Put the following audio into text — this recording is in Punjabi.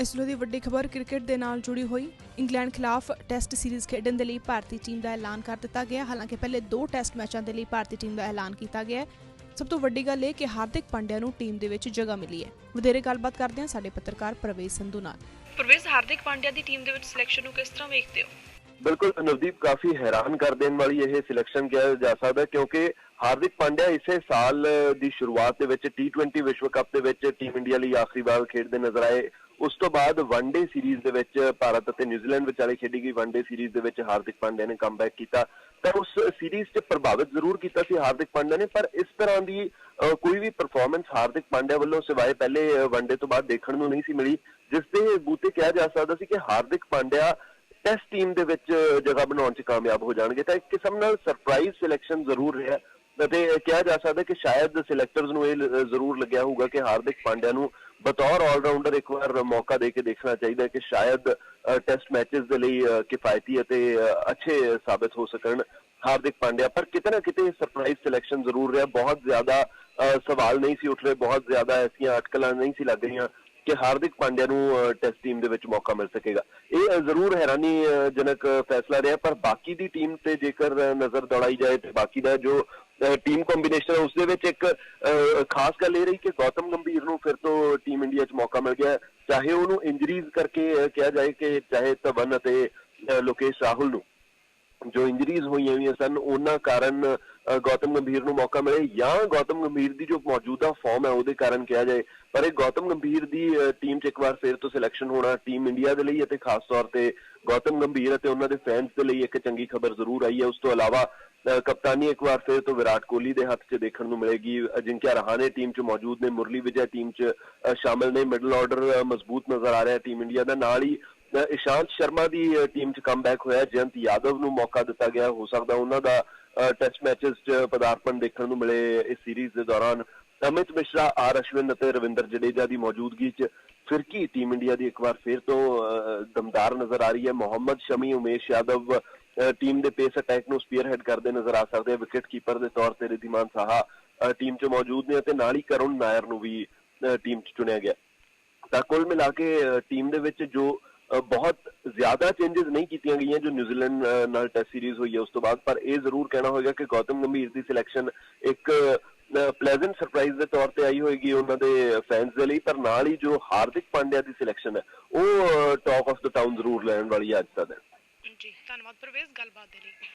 ਇਸ ਦੀ ਵੱਡੀ ਖਬਰ ਕ੍ਰਿਕਟ ਦੇ ਨਾਲ ਜੁੜੀ ਹੋਈ। ਇੰਗਲੈਂਡ ਖਿਲਾਫ ਟੈਸਟ ਸੀਰੀਜ਼ ਖੇਡਣ ਦੇ ਲਈ ਭਾਰਤੀ ਟੀਮ ਦਾ ਐਲਾਨ ਕਰ ਦਿੱਤਾ ਗਿਆ। ਹਾਲਾਂਕਿ ਪਹਿਲੇ ਦੋ ਟੈਸਟ ਮੈਚਾਂ ਦੇ ਲਈ ਭਾਰਤੀ ਟੀਮ ਦਾ ਐਲਾਨ ਕੀਤਾ ਗਿਆ। ਹੈ ਸਭ ਤੋਂ ਵੱਡੀ ਗੱਲ ਇਹ ਕਿ ਹਾਰਦਿਕ ਪਾਂਡਿਆ ਨੂੰ ਟੀਮ ਦੇ ਵਿੱਚ ਜਗ੍ਹਾ ਮਿਲੀ ਹੈ। ਵਧੇਰੇ ਗੱਲਬਾਤ ਕਰਦੇ ਹਾਂ ਸਾਡੇ ਪੱਤਰਕਾਰ ਪ੍ਰਵੇਸ਼ ਸੰਧੂ ਨਾਲ। ਪ੍ਰਵੇਸ਼ ਹਾਰਦਿਕ ਪਾਂਡਿਆ ਦੀ ਟੀਮ ਦੇ ਵਿੱਚ ਸਿਲੈਕਸ਼ਨ ਨੂੰ ਕਿਸ ਤਰ੍ਹਾਂ ਵੇਖਦੇ ਹੋ? ਬਿਲਕੁਲ ਨਵਦੀਪ ਕਾਫੀ ਹੈਰਾਨ ਕਰ ਦੇਣ ਵਾਲੀ ਇਹ ਸਿਲੈਕਸ਼ਨ ਕਿਹਾ ਜਾ ਸਕਦਾ ਹੈ ਕਿਉਂਕਿ ਹਾਰਦਿਕ ਪਾਂਡਿਆ ਇਸੇ ਸਾਲ ਦੀ ਸ਼ੁਰੂਆਤ ਦੇ ਵਿੱਚ T20 ਵਿਸ਼ਵ ਕੱਪ ਦੇ ਵਿੱਚ ਟੀਮ ਇੰਡੀਆ ਲਈ ਆਖਰੀ ਵਾਰ ਖੇਡਦੇ ਨਜ਼ਰ ਆਏ। ਉਸ ਤੋਂ ਬਾਅਦ ਵਨਡੇ ਸੀਰੀਜ਼ ਦੇ ਵਿੱਚ ਭਾਰਤ ਅਤੇ ਨਿਊਜ਼ੀਲੈਂਡ ਵਿਚਾਲੇ ਖੇਡੀ ਗਈ ਵਨਡੇ ਸੀਰੀਜ਼ ਦੇ ਵਿੱਚ ਹਾਰਦਿਕ ਪਾਂਡਿਆ ਨੇ ਕਮਬੈਕ ਕੀਤਾ। ਤਾਂ ਉਸ ਸੀਰੀਜ਼ 'ਚ ਪ੍ਰਭਾਵਿਤ ਜ਼ਰੂਰ ਕੀਤਾ ਸੀ ਹਾਰਦਿਕ ਪਾਂਡਿਆ ਨੇ ਪਰ ਇਸ ਤਰ੍ਹਾਂ ਦੀ ਅ, ਕੋਈ ਵੀ ਪਰਫਾਰਮੈਂਸ ਹਾਰਦਿਕ ਪਾਂਡਿਆ ਵੱਲੋਂ ਸਿਵਾਏ ਪਹਿਲੇ ਵਨਡੇ ਤੋਂ ਬਾਅਦ ਦੇਖਣ ਨੂੰ ਨਹੀਂ ਸੀ ਮਿਲੀ। ਜਿਸ ਦੇ ਬੂਤੇ ਕਿਹਾ ਜਾ ਸਕਦਾ ਸੀ ਕਿ ਹਾਰਦਿਕ ਪਾਂਡਿਆ ਟੈਸਟ ਟੀਮ ਦੇ ਵਿੱਚ ਜਗ੍ਹਾ ਬਣਾਉਣ 'ਚ ਕਾਮਯਾਬ ਹੋ ਜਾਣਗੇ। ਤਾਂ ਇੱਕ ਕਿਸਮ ਨਾਲ ਸਰਪ੍ਰਾਈਜ਼ ਸਿਲੈਕਸ਼ਨ ਜ਼ਰੂਰ ਰਿਹਾ। ਅਤੇ ਕਿਹਾ ਜਾ ਸਕਦਾ ਕਿ ਸ਼ਾਇਦ ਸਿਲੈਕਟਰਸ ਨੂੰ ਇਹ ਜ਼ਰੂਰ ਲੱਗਿਆ ਹੋਊਗਾ ਕਿ ਹਾਰਦਿਕ ਪਾਂਡਿਆ ਨੂੰ ਬਤੌਰ ਆਲਰਾਊਂਡਰ ਇੱਕ ਵਾਰ ਮੌਕਾ ਦੇ ਕੇ ਦੇਖਣਾ ਚਾਹੀਦਾ ਕਿ ਸ਼ਾਇਦ ਟੈਸਟ ਮੈਚਸ ਦੇ ਲਈ ਕਿਫਾਇਤੀ ਅਤੇ ਅੱਛੇ ਸਾਬਤ ਹੋ ਸਕਣ ਹਾਰਦਿਕ ਪਾਂਡਿਆ। ਪਰ ਕਿਤੇ ਨਾ ਕਿਤੇ ਸਰਪ੍ਰਾਈਜ਼ ਸਿਲੈਕਸ਼ਨ ਜ਼ਰੂਰ ਰਿਹਾ। ਬਹੁਤ ਜ਼ਿਆਦਾ ਅ, ਸਵਾਲ ਨਹੀਂ ਸੀ ਉੱਠ ਰਹੇ। ਬਹੁਤ ਜ਼ਿਆਦਾ ਐਸੀਆਂ ਅਟਕਲਾਂ ਨਹੀਂ ਸੀ ਲੱਗ ਰਹੀਆਂ ਕਿ ਹਾਰਦਿਕ ਪਾਂਡਿਆ ਨੂੰ ਟੈਸਟ ਟੀਮ ਦੇ ਵਿੱਚ ਮੌਕਾ ਮਿਲ ਸਕੇਗਾ। ਇਹ ਜ਼ਰੂਰ ਹੈਰਾਨੀ ਜਨਕ ਫੈਸਲਾ ਰਿਹਾ। ਪਰ ਬਾਕੀ ਦੀ ਟੀਮ ਤੇ ਜੇਕਰ ਨਜ਼ਰ ਦੌੜਾਈ ਜਾਏ ਤੇ ਬਾਕੀ ਦਾ ਜੋ ਟੀਮ ਕੰਬੀਨੇਸ਼ਨ ਹੈ ਉਸ ਦੇ ਵਿੱਚ ਇੱਕ ਅ, ਖਾਸ ਗੱਲ ਇਹ ਰਹੀ ਕਿ ਗੌਤਮ ਗੰਭੀਰ ਨੂੰ ਫਿਰ ਤੋਂ ਟੀਮ ਇੰਡੀਆ 'ਚ ਮੌਕਾ ਮਿਲ ਗਿਆ। ਚਾਹੇ ਉਹਨੂੰ ਇੰਜਰੀਜ਼ ਕਰਕੇ ਕਿਹਾ ਜਾਏ ਕਿ ਚਾਹੇ ਧਵਨ ਅਤੇ ਲੋਕੇਸ਼ ਰਾਹੁਲ ਨੂੰ। ਜੋ ਇੰਜਰੀਜ਼ ਹੋਈਆਂ ਹੋਈਆਂ ਸਨ ਉਹਨਾਂ ਕਾਰਨ ਗੌਤਮ ਗੰਭੀਰ ਨੂੰ ਮੌਕਾ ਮਿਲੇ। ਜਾਂ ਗੌਤਮ ਗੰਭੀਰ ਦੀ ਜੋ ਮੌਜੂਦਾ ਫਾਰਮ ਹੈ ਉਹਦੇ ਕਾਰਨ ਕਿਹਾ ਜਾਏ। ਪਰ ਇਹ ਗੌਤਮ ਗੰਭੀਰ ਦੀ ਟੀਮ 'ਚ ਇੱਕ ਵਾਰ ਫਿਰ ਤੋਂ ਸਿਲੈਕਸ਼ਨ ਹੋਣਾ ਟੀਮ ਇੰਡੀਆ ਦੇ ਲਈ ਅਤੇ ਖਾਸ ਤੌਰ ਤੇ ਗੌਤਮ ਗੰਭੀਰ ਅਤੇ ਉਹਨਾਂ ਦੇ ਫੈਨਸ ਦੇ ਲਈ ਇੱਕ ਚੰਗੀ ਖਬਰ ਜ਼ਰੂਰ ਆਈ ਹੈ। ਉਸ ਤੋਂ ਇਲਾਵਾ ਕਪਤਾਨੀ ਇੱਕ ਵਾਰ ਫਿਰ ਤੋਂ ਵਿਰਾਟ ਕੋਹਲੀ ਦੇ ਹੱਥ 'ਚ ਦੇਖਣ ਨੂੰ ਮਿਲੇਗੀ। ਅਜਿੰਕਿਆ ਰਹਾਣੇ ਟੀਮ 'ਚ ਮੌਜੂਦ ਨੇ ਮੁਰਲੀ ਵਿਜੈ ਟੀਮ 'ਚ ਸ਼ਾਮਲ ਨੇ ਮਿਡਲ ਆਰਡਰ ਮਜ਼ਬੂਤ ਨਜ਼ਰ ਆ ਰਿਹਾ ਟੀਮ ਇੰਡੀਆ ਦਾ। ਨਾਲ ਹੀ ਇਸ਼ਾਂਤ ਸ਼ਰਮਾ ਦੀ ਟੀਮ 'ਚ ਕਮਬੈਕ ਹੋਇਆ ਜਯੰਤ ਯਾਦਵ ਨੂੰ ਮੌਕਾ ਦਿੱਤਾ ਗਿਆ। ਹੋ ਸਕਦਾ ਉਹਨਾਂ ਦਾ ਟੈਸਟ ਮੈਚਸ 'ਚ ਪਦਾਰਪਣ ਦੇਖਣ ਨੂੰ ਮਿਲੇ ਇਸ ਸੀਰੀਜ਼ ਦੇ ਦੌਰਾਨ। ਅਮਿਤ ਮਿਸ਼ਰਾ ਆਰ ਅਸ਼ਵਿਨ ਅਤੇ ਰਵਿੰਦਰ ਜਡੇਜਾ ਦੀ ਮੌਜੂਦਗੀ 'ਚ ਫਿਰਕੀ ਟੀਮ ਇੰਡੀਆ ਦੀ ਇੱਕ ਵਾਰ ਫਿਰ ਤੋਂ ਅ, ਦਮਦਾਰ ਨਜ਼ਰ ਆ ਰਹੀ ਹੈ। ਮੁਹੰਮਦ ਸ਼ਮੀ ਉਮੇਸ਼ ਯਾਦਵ ਟੀਮ ਦੇ ਪੇਸ ਅਟੈਕ ਨੂੰ ਸਪੀਅਰ ਹੈਡ ਕਰਦੇ ਨਜ਼ਰ ਆ ਸਕਦੇ ਆ ਵਿਕਟ ਕੀਪਰ ਦੇ ਤੌਰ ਤੇ ਰਿਧੀਮਾਨ ਸਾਹਾ ਟੀਮ 'ਚ ਮੌਜੂਦ ਨੇ ਅਤੇ ਨਾਲ ਹੀ ਕਰੁਣ ਨਾਇਰ ਨੂੰ ਵੀ ਟੀਮ 'ਚ ਚੁਣਿਆ ਗਿਆ। ਤਾਂ ਕੁੱਲ ਮਿਲਾ ਕੇ ਟੀਮ ਦੇ ਵਿੱਚ ਜੋ ਬਹੁਤ ਜ਼ਿਆਦਾ ਚੇਂਜਸ ਨਹੀਂ ਕੀਤੀਆਂ ਗਈਆਂ ਜੋ ਨਿਊਜ਼ੀਲੈਂਡ ਨਾਲ ਟੈਸਟ ਸੀਰੀਜ਼ ਹੋਈ ਹੈ ਉਸ ਤੋਂ ਬਾਅਦ, ਪਰ ਇਹ ਜ਼ਰੂਰ ਕਹਿਣਾ ਹੋਏਗਾ ਕਿ ਗੌਤਮ ਗੰਭੀਰ ਦੀ ਸਿਲੈਕਸ਼ਨ ਇੱਕ ਪਲੇਜ਼ੈਂਟ ਸਰਪ੍ਰਾਈਜ਼ ਦੇ ਤੌਰ ਤੇ ਆਈ ਹੋਏਗੀ ਉਹਨਾਂ ਦੇ ਫੈਨਸ ਦੇ ਲਈ, ਪਰ ਨਾਲ ਹੀ ਜੋ ਹਾਰਦਿਕ ਪਾਂਡਿਆ ਦੀ ਸਿਲੈਕਸ਼ਨ ਹੈ, ਉਹ ਟਾਕ ਆਫ ਦ ਟਾਊਨ ਜ਼ਰੂਰ ਲੈਣ ਵਾਲੀ ਹੈ ਅੱਜ ਤੱਕ ਜੀ ਧੰਨਵਾਦ ਪਰਵੇਜ਼ ਗੱਲਬਾਤ ਦੇ ਲਈ।